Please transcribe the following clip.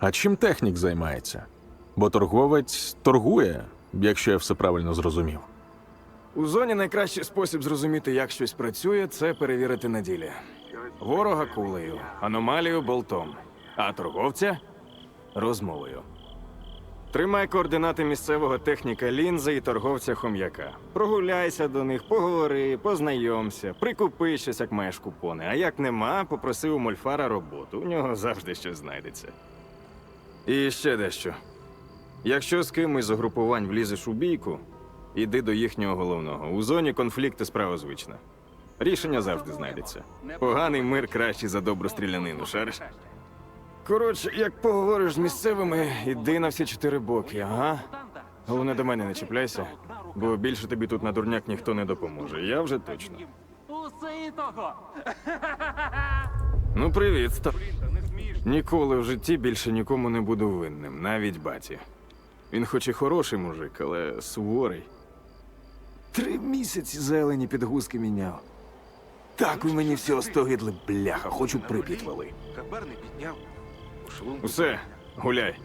А чим технік займається? Бо торговець торгує, якщо я все правильно зрозумів. У зоні найкращий спосіб зрозуміти, як щось працює, це перевірити на ділі. Ворога кулею, аномалію болтом, а торговця розмовою. Тримай координати місцевого техніка лінзи і торговця хом'яка. Прогуляйся до них, поговори, познайомся, прикупи щось, як маєш купони. А як нема, попроси у мольфара роботу. У нього завжди щось знайдеться. І ще дещо. Якщо з кимось з угрупувань влізеш у бійку, іди до їхнього головного. У зоні конфлікти справа звична. Рішення завжди знайдеться. Поганий мир кращий за добру стрілянину, шариш? Коротше, як поговориш з місцевими, іди на всі чотири боки, ага. Головне до мене не чіпляйся, бо більше тобі тут на дурняк ніхто не допоможе. Я вже точно. Усе і того. Ну, привіт, Ста. Ніколи в житті більше нікому не буду винним, навіть баті. Він хоч і хороший мужик, але суворий. Три місяці зелені підгузки міняв. Так у мені все остогидли, бляха, хочу прип'ять вали. Хабар не підняв. Пошлунку. Усе, гуляй.